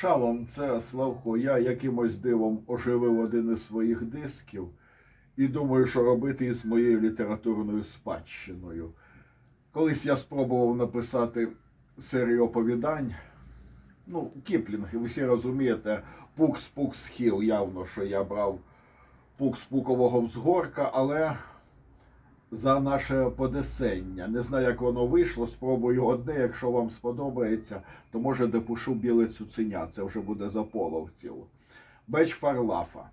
Шалом, це Славко. Я якимось дивом оживив один із своїх дисків і думаю, що робити із моєю літературною спадщиною. Колись я спробував написати серію оповідань. Ну, Кіплінг, ви всі розумієте, Пукс-Пукс Хіл, явно, що я брав Пукс-Пукового взгорка, але за наше подесення. Не знаю, як воно вийшло. Спробую одне. Якщо вам сподобається, то може допишу біле цуценя. Це вже буде за половців. Беч Фарлафа.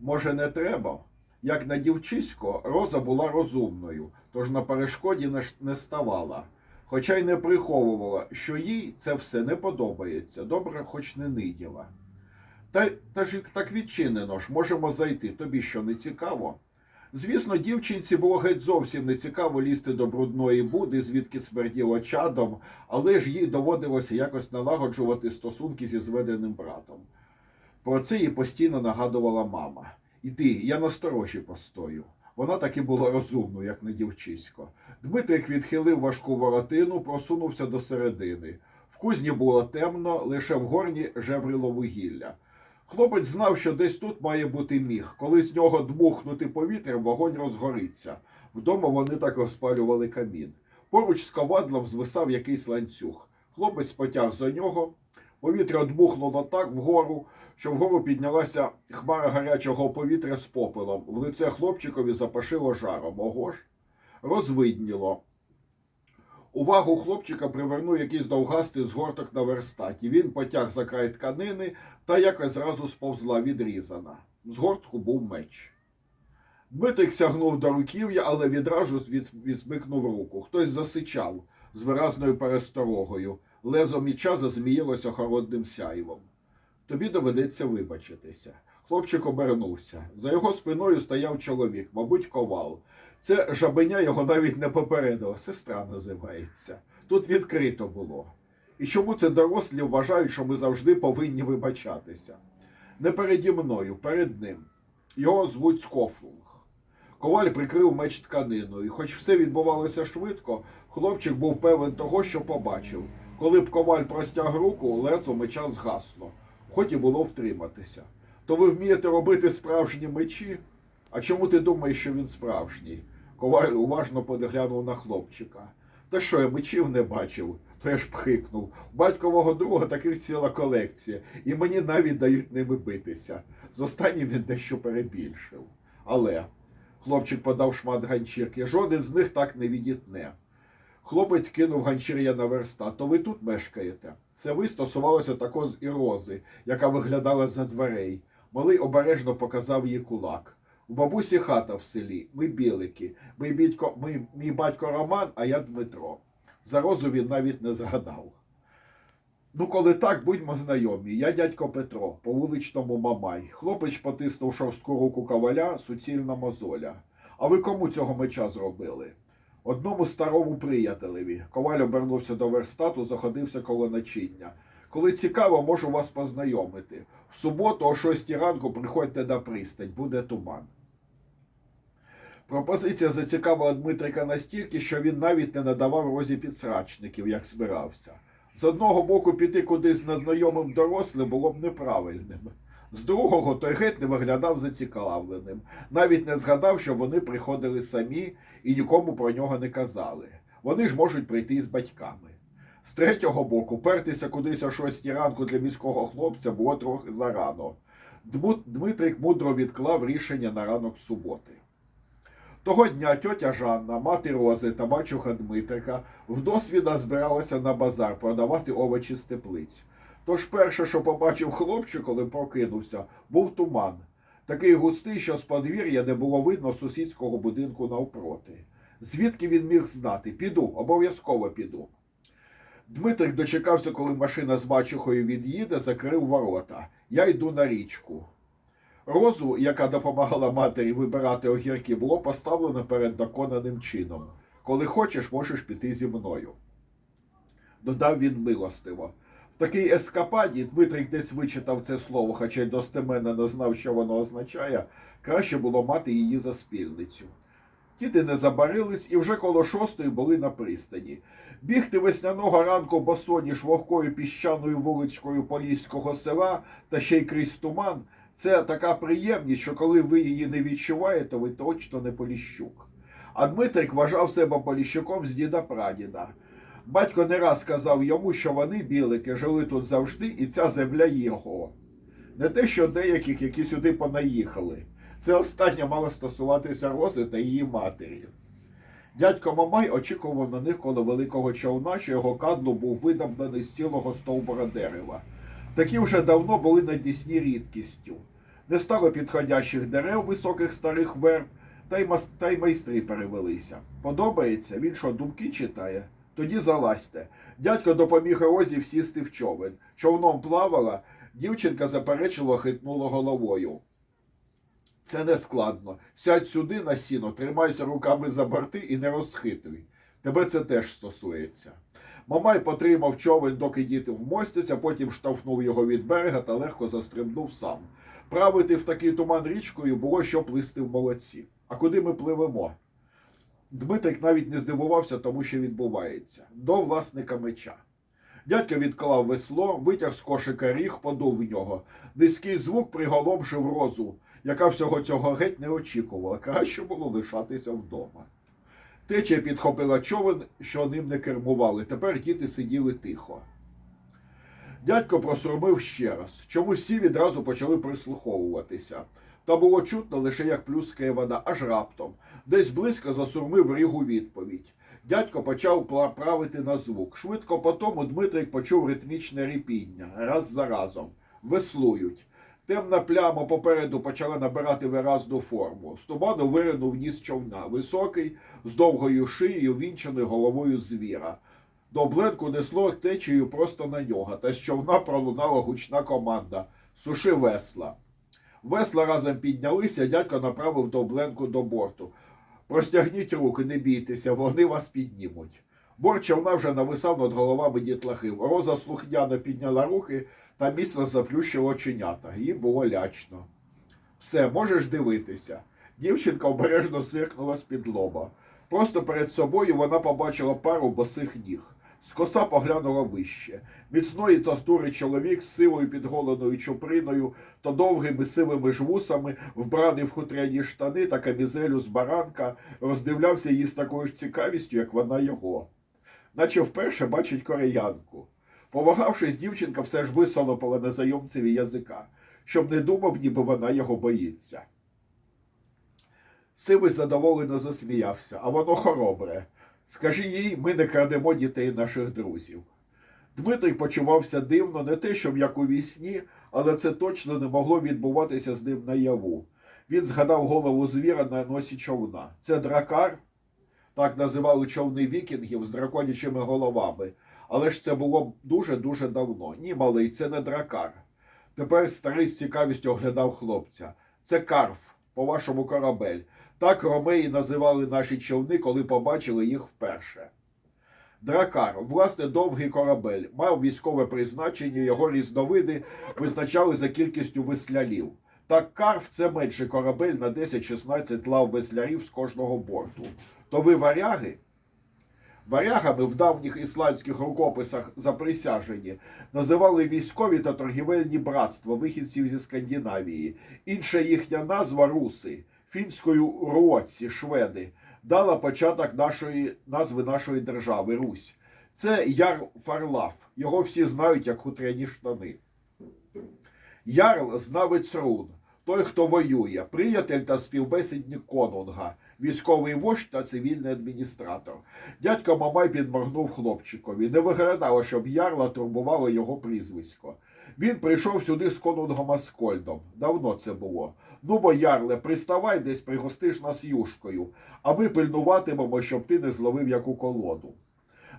Може, не треба? Як на дівчисько, Роза була розумною, тож на перешкоді не ставала. Хоча й не приховувала, що їй це все не подобається, добре, хоч не ниділа. Та, та ж так відчинено ж, можемо зайти, тобі що не цікаво? Звісно, дівчинці було геть зовсім не цікаво лізти до брудної буди, звідки смерділо чадом, але ж їй доводилося якось налагоджувати стосунки зі зведеним братом. Про це їй постійно нагадувала мама. Іди, я насторожі постою. Вона таки була розумною, як на дівчисько. Дмитрик відхилив важку воротину, просунувся до середини. В кузні було темно, лише в горні жеврило вугілля. Хлопець знав, що десь тут має бути міг. Коли з нього дмухнути повітрям, вогонь розгориться. Вдома вони так розпалювали камін. Поруч з ковадлом звисав якийсь ланцюг. Хлопець потяг за нього. Повітря дмухнуло так вгору, що вгору піднялася хмара гарячого повітря з попелом. В лице хлопчикові запашило жаром. Ого ж. Розвидніло. Увагу хлопчика привернув якийсь довгастий згорток на верстаті. Він потяг за край тканини та якось зразу сповзла відрізана. В згортку був меч. Дмитрик сягнув до руків'я, але відразу відсмикнув руку. Хтось засичав з виразною пересторогою. Лезо міча зазміїлося холодним сяйвом. Тобі доведеться вибачитися. Хлопчик обернувся. За його спиною стояв чоловік, мабуть, ковал. Це жабеня його навіть не попередило. Сестра називається. Тут відкрито було. І чому це дорослі вважають, що ми завжди повинні вибачатися? Не переді мною, перед ним. Його звуть Скофлунг. Коваль прикрив меч тканиною, і хоч все відбувалося швидко, хлопчик був певен того, що побачив. Коли б коваль простяг руку, лезо меча згасло. Хоч і було втриматися. То ви вмієте робити справжні мечі? А чому ти думаєш, що він справжній? Коваль уважно подглянув на хлопчика. Та що я мечів не бачив? То я ж пхикнув. Батькового друга таких ціла колекція, і мені навіть дають ними битися. З останнім він дещо перебільшив. Але хлопчик подав шмат ганчірки, жоден з них так не відітне. Хлопець кинув ганчір'я на верстат. То ви тут мешкаєте? Це ви стосувалося також і рози, яка виглядала за дверей. Малий обережно показав їй кулак. У бабусі хата в селі. Ми білики. Мій, бідько, ми, мій батько Роман, а я Дмитро. За розу він навіть не згадав. Ну, коли так, будьмо знайомі. Я дядько Петро, по вуличному Мамай. Хлопець потиснув шорстку руку каваля, суцільна мозоля. А ви кому цього меча зробили? Одному старому приятелеві. Коваль обернувся до верстату, заходився коло начиння. Коли цікаво, можу вас познайомити. В суботу о 6 ранку приходьте на пристань, буде туман. Пропозиція зацікавила Дмитрика настільки, що він навіть не надавав розі підсрачників, як збирався. З одного боку, піти кудись з незнайомим дорослим було б неправильним. З другого, той геть не виглядав зацікавленим, навіть не згадав, що вони приходили самі і нікому про нього не казали. Вони ж можуть прийти з батьками. З третього боку, пертися кудись о шостій ранку для міського хлопця було трохи зарано. Дмитрик мудро відклав рішення на ранок суботи. Того дня тьотя Жанна, мати Рози та мачуха Дмитрика вдосвіда збиралася на базар продавати овочі з теплиць. Тож перше, що побачив хлопчик, коли прокинувся, був туман. Такий густий, що з подвір'я не було видно сусідського будинку навпроти. Звідки він міг знати? Піду, обов'язково піду. Дмитрик дочекався, коли машина з мачухою від'їде, закрив ворота. Я йду на річку. Розу, яка допомагала матері вибирати огірки, було поставлено перед доконаним чином. Коли хочеш, можеш піти зі мною. Додав він милостиво. В такій ескападі Дмитрик десь вичитав це слово, хоча й достеменно не знав, що воно означає, краще було мати її за спільницю. Діти не забарились і вже коло шостої були на пристані. Бігти весняного ранку босоніж вогкою піщаною вуличкою Поліського села та ще й крізь туман це така приємність, що коли ви її не відчуваєте, ви точно не Поліщук. А Дмитрик вважав себе Поліщуком з діда прадіда. Батько не раз казав йому, що вони, білики, жили тут завжди, і ця земля його. Не те, що деяких, які сюди понаїхали. Це останнє мало стосуватися Рози та її матері. Дядько Мамай очікував на них коло великого човна, що його кадлу був видавлений з цілого стовбура дерева. Такі вже давно були на Днісні рідкістю. Не стало підходящих дерев високих старих верб, та й, мас... та й майстри перевелися. Подобається, він що, думки читає? Тоді залазьте. Дядько допоміг Розі сісти в човен. Човном плавала, дівчинка заперечило хитнула головою. Це не складно. Сядь сюди на сіно, тримайся руками за борти і не розхитуй. Тебе це теж стосується. Мамай потримав човен, доки діти вмостяться, потім штовхнув його від берега та легко застрибнув сам. Правити в такий туман річкою було що плисти в молодці. А куди ми пливемо? Дмитрик навіть не здивувався тому, що відбувається. До власника меча. Дядько відклав весло, витяг з кошика ріг, подув в нього. Низький звук приголомшив розу, яка всього цього геть не очікувала. Краще було лишатися вдома. Течія підхопила човен, що ним не кермували. Тепер діти сиділи тихо. Дядько просурмив ще раз. Чомусь всі відразу почали прислуховуватися. Та було чутно лише як плюскає вода, аж раптом. Десь близько засурмив рігу відповідь. Дядько почав правити на звук. Швидко по тому Дмитрик почув ритмічне ріпіння, раз за разом. Веслують. Темна пляма попереду почала набирати виразну форму. З туману виринув ніс човна, високий, з довгою шиєю, вінчаною головою звіра. До обленку несло течією просто на нього, та з човна пролунала гучна команда Суши весла. Весла разом піднялися, дядько направив до обленку до борту. Простягніть руки, не бійтеся, вони вас піднімуть. Борт човна вже нависав над головами дітлахів. Роза слухняно підняла руки та міцно заплющила оченята. Їй було лячно. Все, можеш дивитися. Дівчинка обережно сиркнула з-під лоба. Просто перед собою вона побачила пару босих ніг. Скоса поглянула вище. Міцної тостури чоловік з сивою підголеною чуприною та довгими сивими жвусами, вбраний в хутряні штани та камізелю з баранка, роздивлявся її з такою ж цікавістю, як вона його. Наче вперше бачить кореянку. Повагавшись, дівчинка все ж висолопала незнайомцеві язика, щоб не думав, ніби вона його боїться. Сивий задоволено засміявся, а воно хоробре. Скажи їй, ми не крадемо дітей наших друзів. Дмитрий почувався дивно, не те, щоб як у вісні, але це точно не могло відбуватися з ним наяву. Він згадав голову звіра на носі човна. Це дракар, так називали човни вікінгів з драконячими головами. Але ж це було дуже-дуже давно. Ні, малий, це не дракар. Тепер старий з цікавістю оглядав хлопця. Це карф, по-вашому корабель. Так ромеї називали наші човни, коли побачили їх вперше. Дракар, власне, довгий корабель, мав військове призначення, його різновиди визначали за кількістю веслярів. Так карф це менший корабель на 10-16 лав веслярів з кожного борту. То ви варяги? Варягами в давніх ісландських рукописах заприсяжені називали військові та торгівельні братства вихідців зі Скандинавії. Інша їхня назва руси, фінською руоці, шведи, дала початок нашої назви нашої держави Русь. Це Яр Фарлаф. Його всі знають як хутряні штани. Ярл знавець рун, той, хто воює, приятель та співбесідник конунга, військовий вождь та цивільний адміністратор. Дядько Мамай підморгнув хлопчикові. Не виглядало, щоб ярла турбувало його прізвисько. Він прийшов сюди з конунгом Аскольдом. Давно це було. Ну, бо, ярле, приставай десь пригостиш нас юшкою, а ми пильнуватимемо, щоб ти не зловив яку колоду.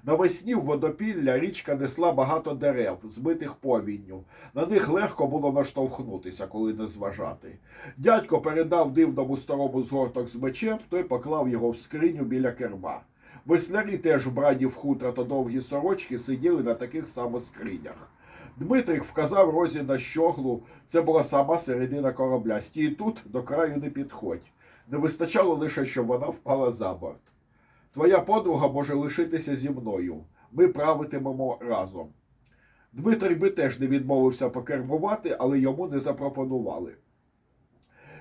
Навесні в водопілля річка несла багато дерев, збитих повінню. На них легко було наштовхнутися, коли не зважати. Дядько передав дивному старому згорток з мечем, той поклав його в скриню біля керма. Веслярі теж вбрані в хутра та довгі сорочки сиділи на таких само скринях. Дмитрик вказав Розі на щоглу, це була сама середина корабля. Стій тут, до краю не підходь. Не вистачало лише, щоб вона впала за борт. Твоя подруга може лишитися зі мною. Ми правитимемо разом. Дмитрий би теж не відмовився покермувати, але йому не запропонували.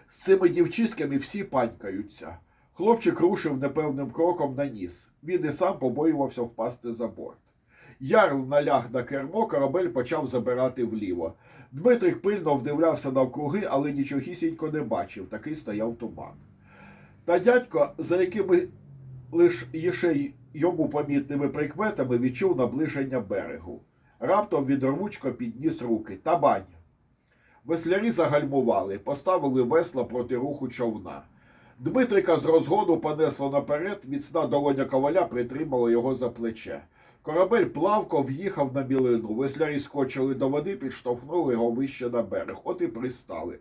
З цими дівчиськами всі панькаються. Хлопчик рушив непевним кроком на ніс. Він і сам побоювався впасти за борт. Ярл наляг на кермо, корабель почав забирати вліво. Дмитрик пильно вдивлявся навкруги, але нічогісінько не бачив, такий стояв туман. Та дядько, за якими лиш іще йому помітними прикметами, відчув наближення берегу. Раптом він рвучко підніс руки. Табань. Веслярі загальмували, поставили весла проти руху човна. Дмитрика з розгону понесло наперед, міцна долоня коваля притримала його за плече. Корабель плавко в'їхав на білину. Веслярі скочили до води, підштовхнули його вище на берег. От і пристали.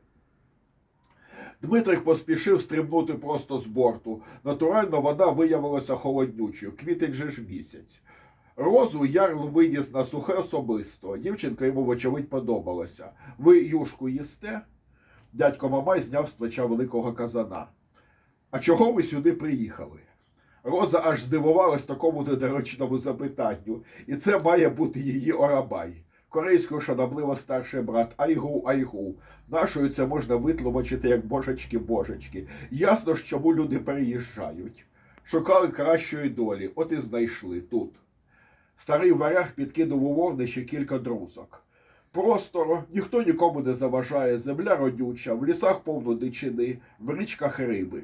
Дмитрик поспішив стрибнути просто з борту. Натурально, вода виявилася холоднючою. Квітень же ж місяць. Розу Ярл виніс на сухе особисто. Дівчинка йому, вочевидь, подобалася. Ви юшку їсте? Дядько Мамай зняв з плеча великого казана. А чого ви сюди приїхали? Роза аж здивувалась такому недоречному запитанню, і це має бути її Орабай. Корейською шанобливо старший брат Айгу Айгу. Нашою це можна витлумачити як божечки-божечки. Ясно ж, чому люди переїжджають. Шукали кращої долі, от і знайшли тут. Старий варяг підкинув у вогнище кілька друзок. Просторо, ніхто нікому не заважає, земля родюча, в лісах повно дичини, в річках риби.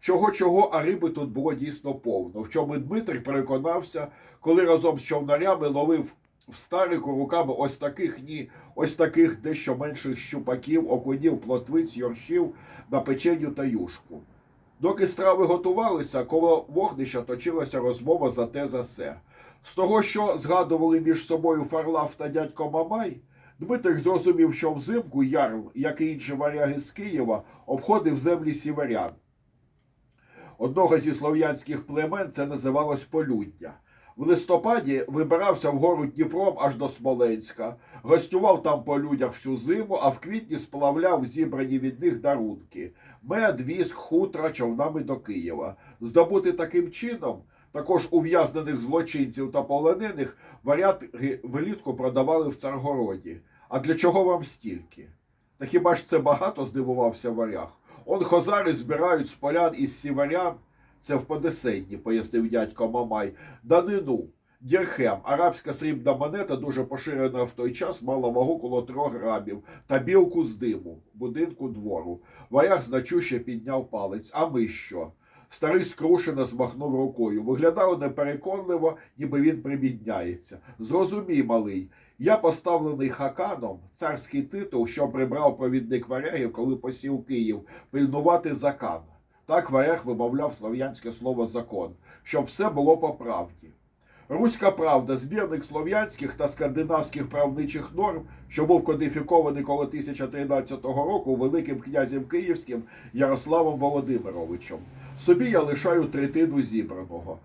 Чого чого, а риби тут було дійсно повно, в чому Дмитрик переконався, коли разом з човнарями ловив в старику руками ось таких ні, ось таких дещо менших щупаків, окунів, плотвиць, йоршів на печеню та юшку. Доки страви готувалися, коло вогнища точилася розмова за те за се. З того, що згадували між собою Фарлав та дядько Мамай, Дмитрик зрозумів, що взимку Ярл, як і інші варяги з Києва, обходив землі сіверян. Одного зі слов'янських племен це називалось Полюддя. В листопаді вибирався вгору Дніпром аж до Смоленська, гостював там по людях всю зиму, а в квітні сплавляв зібрані від них дарунки мед, віск, хутра човнами до Києва. Здобути таким чином, також ув'язнених злочинців та полонених, варяги влітку продавали в Царгороді. А для чого вам стільки? Та хіба ж це багато здивувався варяг? Он хозари збирають з полян із сіверян, це в Подесенні, пояснив дядько Мамай, данину, дірхем, арабська срібна монета, дуже поширена в той час, мала вагу коло трьох грамів, та білку з диму, будинку двору. Варяг значуще підняв палець. А ми що? Старий скрушено змахнув рукою. Виглядало непереконливо, ніби він прибідняється. Зрозумій, малий, я поставлений хаканом, царський титул, що прибрав провідник варягів, коли посів Київ, пильнувати закан. Так варяг вимовляв слов'янське слово закон, щоб все було по правді. Руська правда, збірник слов'янських та скандинавських правничих норм, що був кодифікований коло 1013 року великим князем київським Ярославом Володимировичем. Собі я лишаю третину зібраного.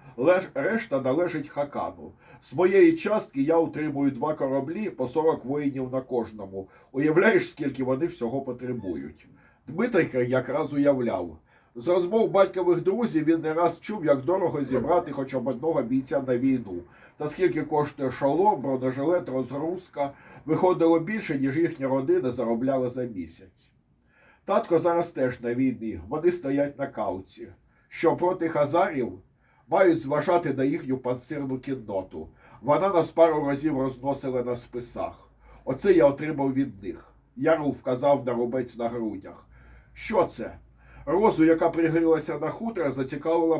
Решта належить хакану. З моєї частки я утримую два кораблі по 40 воїнів на кожному. Уявляєш, скільки вони всього потребують. Дмитрик якраз уявляв. З розмов батькових друзів він не раз чув, як дорого зібрати хоча б одного бійця на війну. Та скільки коштує шолом, бронежилет, розгрузка, виходило більше, ніж їхня родина заробляла за місяць. Татко зараз теж на війні, вони стоять на кауці. Що проти хазарів мають зважати на їхню панцирну кінноту. Вона нас пару разів розносила на списах. Оце я отримав від них. Ярл вказав на рубець на грудях. Що це? Розу, яка пригрілася на хутро, зацікавила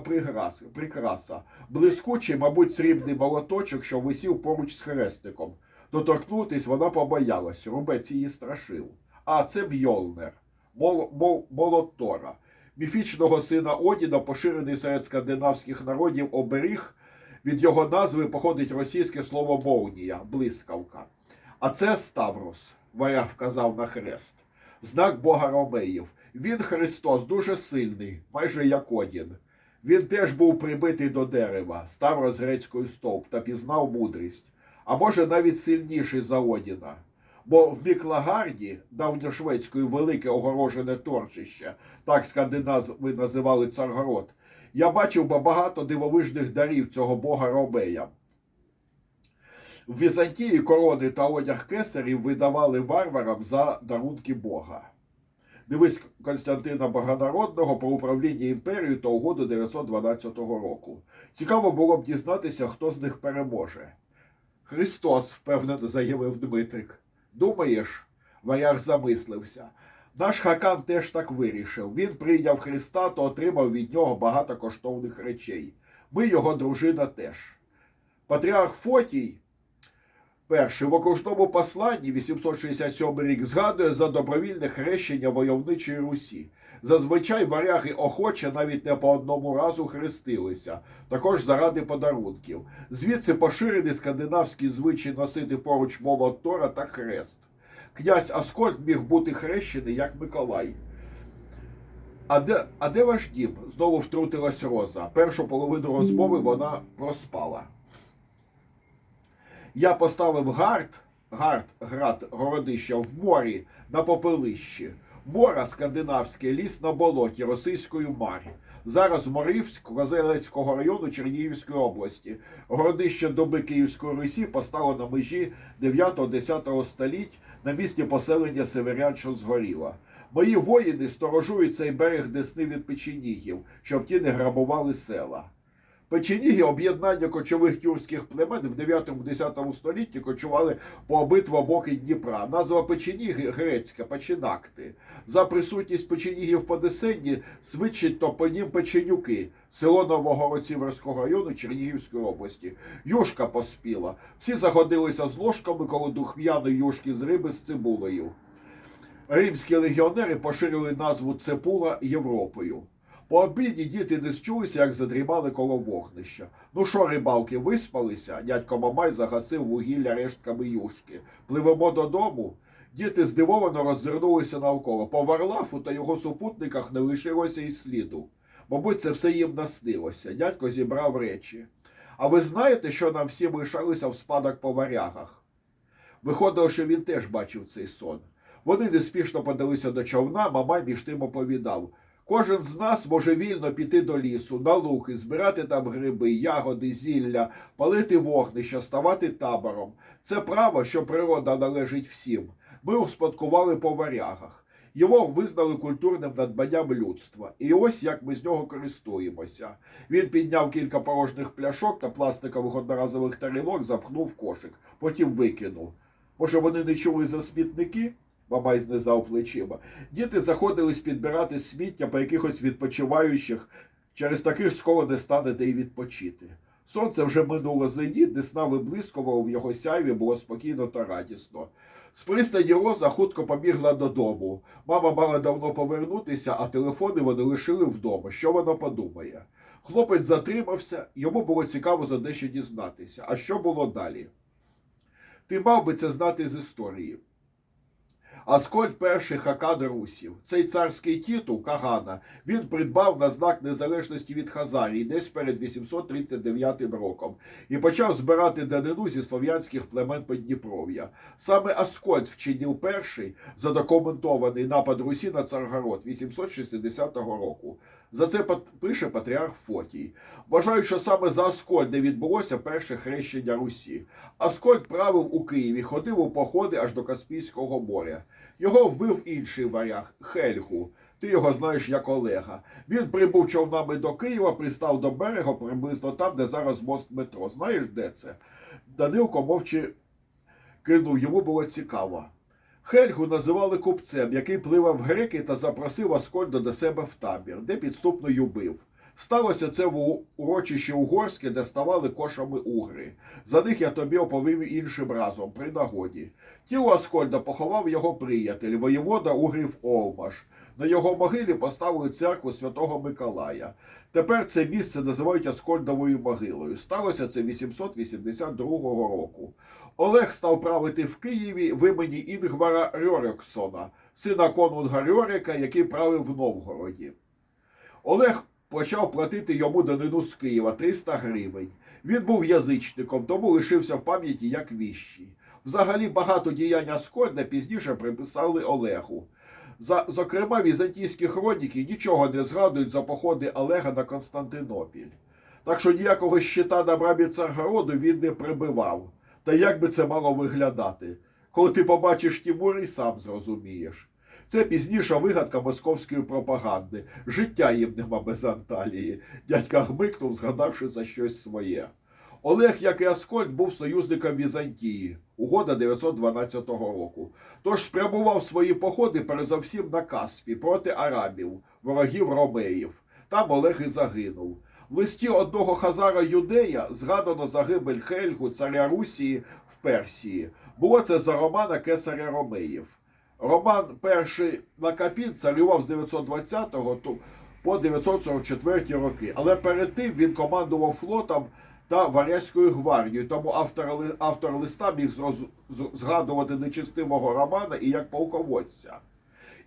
прикраса. Блискучий, мабуть, срібний молоточок, що висів поруч з хрестиком. Доторкнутись вона побоялась, рубець її страшив. А це Бьолнер, мол, мол, молот Тора. Міфічного сина Одіна, поширений серед скандинавських народів оберіг. Від його назви походить російське слово молнія, блискавка. А це Ставрос, варяг вказав на хрест, знак Бога Ромеїв. Він Христос дуже сильний, майже як Одін. Він теж був прибитий до дерева, Ставрос грецькою стовп та пізнав мудрість, а може навіть сильніший за Одіна. Бо в Міклагарді, давньошведською велике огорожене торжище, так скандинави називали Царгород, я бачив багато дивовижних дарів цього бога Ромея. В Візантії корони та одяг кесарів видавали варварам за дарунки Бога. Дивись Константина Богонародного про управління імперією та угоду 912 року. Цікаво було б дізнатися, хто з них переможе. Христос, впевнено заявив Дмитрик. Думаєш, вояр замислився. Наш Хакан теж так вирішив. Він прийняв Христа, то отримав від нього багато коштовних речей. Ми, його дружина, теж. Патріарх Фотій Перший в окружному посланні 867 рік згадує за добровільне хрещення войовничої Русі. Зазвичай варяги охоче навіть не по одному разу хрестилися, також заради подарунків. Звідси поширений скандинавський звичай носити поруч молот Тора та хрест. Князь Аскольд міг бути хрещений як Миколай. А де, а де ваш дім? Знову втрутилась Роза. Першу половину розмови вона проспала. Я поставив гард, гард, град городища в морі на попелищі. Мора скандинавське ліс на болоті російською марі. Зараз Моривськ Козелецького району Чернігівської області. Городище доби Київської Русі постало на межі 9-10 століть на місці поселення северян, що згоріла. Мої воїни сторожують цей берег Десни від печенігів, щоб ті не грабували села. Печеніги об'єднання кочових тюркських племен в 9-10 столітті кочували по обидва боки Дніпра. Назва печеніги грецька печенакти. За присутність печенігів по Десенні свідчить топонім Печенюки, село Новогородцівського району Чернігівської області. Юшка поспіла. Всі загодилися з ложками коло духм'яної юшки з риби з цибулею. Римські легіонери поширили назву Цепула Європою. По обіді діти не счулися, як задрімали коло вогнища. Ну що, рибалки, виспалися? Дядько Мамай загасив вугілля рештками юшки. Пливемо додому. Діти здивовано роззирнулися навколо. По Варлафу та його супутниках не лишилося й сліду. Мабуть, це все їм наснилося. Дядько зібрав речі. А ви знаєте, що нам всім лишалося в спадок по варягах? Виходило, що він теж бачив цей сон. Вони неспішно подалися до човна, мама між тим оповідав. Кожен з нас може вільно піти до лісу, на луки, збирати там гриби, ягоди, зілля, палити вогнища, ставати табором. Це право, що природа належить всім. Ми успадкували по варягах. Його визнали культурним надбанням людства. І ось як ми з нього користуємося. Він підняв кілька порожніх пляшок та пластикових одноразових тарілок, запхнув кошик, потім викинув. Може, вони не чули за смітники? Бабай знизав плечима. Діти заходились підбирати сміття по якихось відпочиваючих. Через таких скоро не станете й відпочити. Сонце вже минуло зеніт, десна виблискувало в його сяйві, було спокійно та радісно. З пристані Роза хутко побігла додому. Мама мала давно повернутися, а телефони вони лишили вдома. Що вона подумає? Хлопець затримався, йому було цікаво за дещо дізнатися. А що було далі? Ти мав би це знати з історії. Аскольд перший хакан русів. Цей царський титул Кагана він придбав на знак незалежності від Хазарії десь перед 839 роком і почав збирати данину зі слов'янських племен Подніпров'я. Саме Аскольд вчинив перший задокументований напад Русі на Царгород 860 року. За це пише патріарх Фотій. Вважають, що саме за Аскольда відбулося перше хрещення Русі. Аскольд правив у Києві, ходив у походи аж до Каспійського моря. Його вбив інший варяг Хельгу. Ти його знаєш як Олега. Він прибув човнами до Києва, пристав до берега приблизно там, де зараз мост метро. Знаєш, де це? Данилко мовчи кинув, йому було цікаво. Хельгу називали купцем, який пливав греки та запросив Аскольда до себе в табір, де підступно юбив. Сталося це в урочищі Угорське, де ставали кошами угри. За них я тобі оповів іншим разом, при нагоді. Тіло Аскольда поховав його приятель, воєвода Угрів Олмаш. На його могилі поставили церкву святого Миколая. Тепер це місце називають Аскольдовою могилою. Сталося це 882 року. Олег став правити в Києві в імені Інгвара Рьорексона, сина конунга Рьорика, який правив в Новгороді. Олег почав платити йому данину з Києва 300 гривень. Він був язичником, тому лишився в пам'яті як віщий. Взагалі багато діянь Аскольда пізніше приписали Олегу. За, зокрема, візантійські хроніки нічого не згадують за походи Олега на Константинопіль. Так що ніякого щита на брамі Царгороду він не прибивав. Та як би це мало виглядати? Коли ти побачиш Тімур і сам зрозумієш. Це пізніша вигадка московської пропаганди. Життя їм нема без Анталії. Дядька гмикнув, згадавши за щось своє. Олег, як і Аскольд, був союзником Візантії, угода 912 року. Тож спрямував свої походи передовсім на Каспі проти арабів, ворогів ромеїв. Там Олег і загинув. В листі одного хазара юдея згадано загибель Хельгу, царя Русії в Персії. Було це за романа Кесаря Ромеїв. Роман перший Накапін царював з 920 то- по 944 роки. Але перед тим він командував флотом та Варязькою гвардією. Тому автор, автор листа міг згадувати нечистивого Романа і як полководця.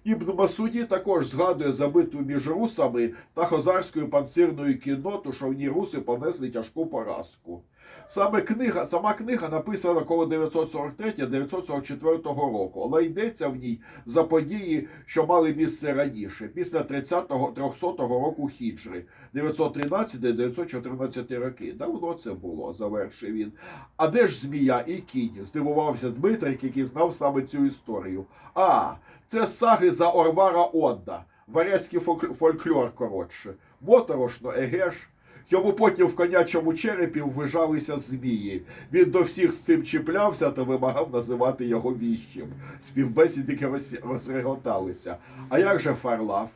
Ібн Масуді також згадує за битву між русами та хозарською панцирною кінноту, що в ній руси понесли тяжку поразку. Саме книга, сама книга написана коло 943-944 року, але йдеться в ній за події, що мали місце раніше, після 30-го 300 року хіджри, 913-914 роки. Давно це було, завершив він. А де ж змія і кінь? Здивувався Дмитрик, який знав саме цю історію. А, це саги за Орвара Одда. Варязький фольклор, коротше. Моторошно, еге ж. Йому потім в конячому черепі ввижалися змії. Він до всіх з цим чіплявся та вимагав називати його віщим. Співбесідники розреготалися. А як же Фарлаф?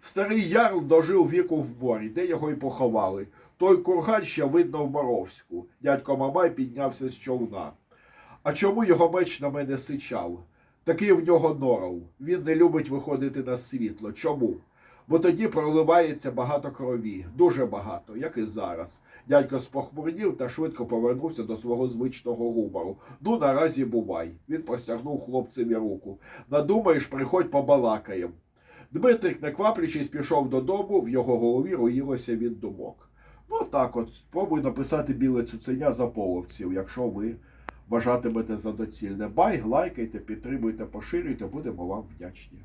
Старий ярл дожив віку в морі, де його й поховали. Той курган ще видно в Моровську. Дядько Мамай піднявся з човна. А чому його меч на мене сичав? Такий в нього норов. Він не любить виходити на світло. Чому? Бо тоді проливається багато крові, дуже багато, як і зараз. Дядько спохмурнів та швидко повернувся до свого звичного гумору. Ну, наразі бувай. Він простягнув хлопцеві руку. Надумаєш, приходь побалакаєм. Дмитрик, не кваплячись, пішов додому, в його голові роїлося від думок. Ну так от, спробуй написати біле цуценя за половців, якщо ви вважатимете за доцільне. Бай, лайкайте, підтримуйте, поширюйте, будемо вам вдячні.